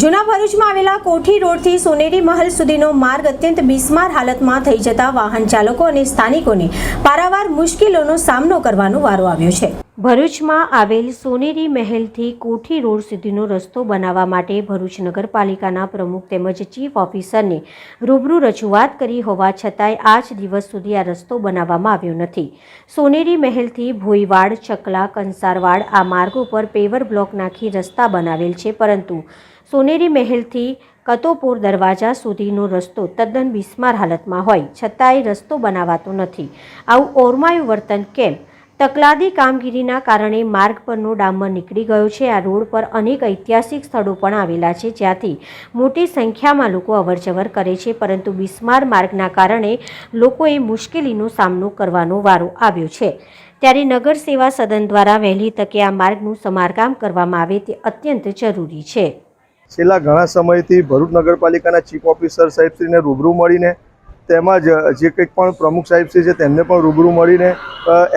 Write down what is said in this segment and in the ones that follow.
જૂના ભરૂચમાં આવેલા કોઠી રોડથી સોનેરી મહલ સુધીનો માર્ગ અત્યંત બિસ્માર હાલતમાં થઈ જતા વાહન ચાલકો અને સ્થાનિકોને પારાવાર મુશ્કેલીઓનો સામનો કરવાનો વારો આવ્યો છે. ભરૂચમાં આવેલ સોનેરી મહેલથી કોઠી રોડ સુધીનો રસ્તો બનાવવા માટે ભરૂચ નગરપાલિકાના પ્રમુખ તેમજ ચીફ ઓફિસરને રૂબરૂ રજૂઆત કરી હોવા છતાંય આજ દિવસ સુધી આ રસ્તો બનાવવામાં આવ્યો નથી. સોનેરી મહેલથી ભોઈવાડ ચકલા કંસારવાડ આ માર્ગ ઉપર પેવર બ્લોક નાખી રસ્તા બનાવેલ છે, પરંતુ સોનેરી મહેલથી કતોપુર દરવાજા સુધીનો રસ્તો તદ્દન બિસ્માર હાલતમાં હોય, છતાંય રસ્તો બનાવાતો નથી. આવું ઓરમાયું વર્તન કેમ? તકલાદી કામગીરીના કારણે માર્ગ પરનો ડામર નીકળી ગયો છે. આ રોડ પર અનેક ઐતિહાસિક સ્થળો પણ આવેલા છે, જ્યાંથી મોટી સંખ્યામાં લોકો અવરજવર કરે છે, પરંતુ બિસ્માર માર્ગના કારણે લોકોએ મુશ્કેલીનો સામનો કરવાનો વારો આવ્યો છે. ત્યારે નગર સેવા સદન દ્વારા વહેલી તકે આ માર્ગનું સમારકામ કરવામાં આવે તે અત્યંત જરૂરી છે. છેલ્લા ઘણા સમયથી ભરૂચ નગરપાલિકાના ચીફ ઓફિસર સાહેબશ્રીને રૂબરૂ મળીને તેમજ જે કંઈક પણ પ્રમુખ સાહેબશ્રી છે તેમને પણ રૂબરૂ મળીને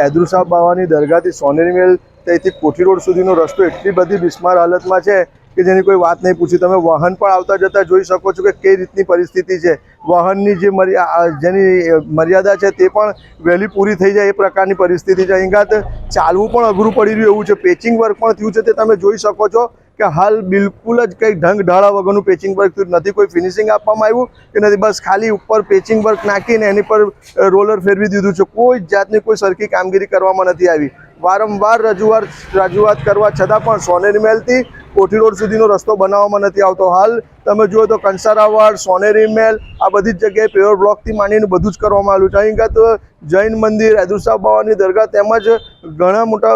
ઐદરુ સાહેબ બાવાની દરગાહથી સોનેરી મેલ ત્યાંથી કોઠી રોડ સુધીનો રસ્તો એટલી બધી બિસ્માર હાલતમાં છે કે જેની કોઈ વાત નહીં પૂછી. તમે વાહન પણ આવતા જતા જોઈ શકો છો કે કઈ રીતની પરિસ્થિતિ છે. વાહનની જે જેની મર્યાદા છે તે પણ વહેલી પૂરી થઈ જાય એ પ્રકારની પરિસ્થિતિ છે. અહીં ગાત ચાલવું પણ અઘરું પડી રહ્યું એવું છે. પેચિંગ વર્ક પણ થયું છે તે તમે જોઈ શકો છો. કે હાલ બિલકુલ જ કંઈ ઢંગ ઢાળા વગરનું પેચિંગ વર્ક થયું નથી. કોઈ ફિનિશિંગ આપવામાં આવ્યું કે નથી? બસ ખાલી ઉપર પેચિંગ વર્ક નાખીને એની પર રોલર ફેરવી દીધું છે. કોઈ જાતની કોઈ સરખી કામગીરી કરવામાં નથી આવી. વારંવાર રજૂઆત રજૂઆત કરવા છતાં પણ સોનેરી મહેલથી કોઠી રોડ સુધીનો રસ્તો બનાવવામાં નથી આવતો હાલ. તમે જુઓ તો કંસારાવાડ સોનેરી મહેલ આ બધી જ જગ્યાએ પેવર બ્લોકથી માંડીને બધું જ કરવામાં આવ્યું છે. અહીં કાં તો જૈન મંદિર હૈદુરશાહ બાવાની દરગાહ તેમજ ઘણા મોટા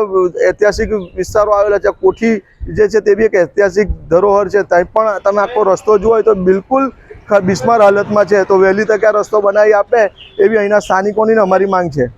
ઐતિહાસિક વિસ્તારો આવેલા છે. કોઠી જે છે તે બી એક ઐતિહાસિક ધરોહર છે. ત્યાં પણ તમે આખો રસ્તો જુઓ તો બિલકુલ બિસ્માર હાલતમાં છે. તો વહેલી તકે આ રસ્તો બનાવી આપે એવી અહીંના સ્થાનિકોની અમારી માંગ છે.